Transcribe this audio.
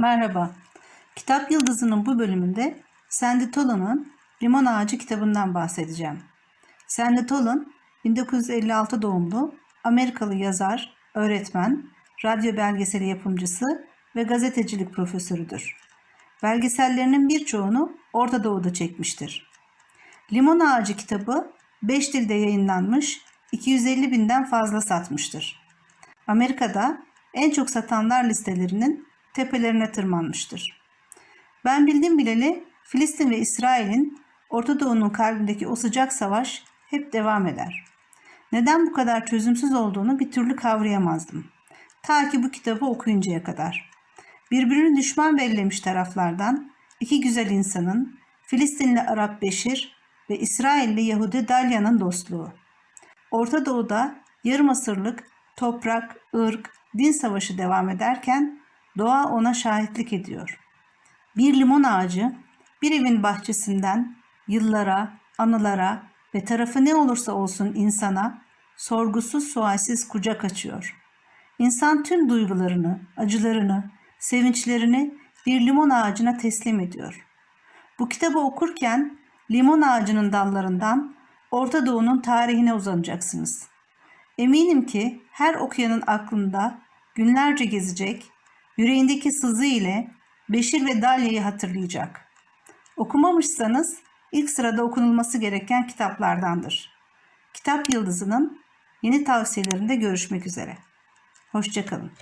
Merhaba. Kitap Yıldızı'nın bu bölümünde Sandy Tolan'ın Limon Ağacı kitabından bahsedeceğim. Sandy Tolan 1956 doğumlu Amerikalı yazar, öğretmen, radyo belgeseli yapımcısı ve gazetecilik profesörüdür. Belgesellerinin birçoğunu Orta Doğu'da çekmiştir. Limon Ağacı kitabı 5 dilde yayınlanmış, 250 binden fazla satmıştır. Amerika'da en çok satanlar listelerinin tepelerine tırmanmıştır. Ben bildim bileli Filistin ve İsrail'in Orta Doğu'nun kalbindeki o sıcak savaş hep devam eder. Neden bu kadar çözümsüz olduğunu bir türlü kavrayamazdım. Ta ki bu kitabı okuyuncaya kadar. Birbirini düşman bellemiş taraflardan iki güzel insanın Filistinli Arap Beşir ve İsrailli Yahudi Dalya'nın dostluğu. Orta Doğu'da yarım asırlık toprak, ırk, din savaşı devam ederken doğa ona şahitlik ediyor. Bir limon ağacı bir evin bahçesinden yıllara, anılara ve tarafı ne olursa olsun insana sorgusuz sualsiz kucak açıyor. İnsan tüm duygularını, acılarını, sevinçlerini bir limon ağacına teslim ediyor. Bu kitabı okurken limon ağacının dallarından Orta Doğu'nun tarihine uzanacaksınız. Eminim ki her okuyanın aklında günlerce gezecek, yüreğindeki sızı ile Beşir ve Dalya'yı hatırlayacak. Okumamışsanız ilk sırada okunulması gereken kitaplardandır. Kitap Yıldızı'nın yeni tavsiyelerinde görüşmek üzere. Hoşçakalın.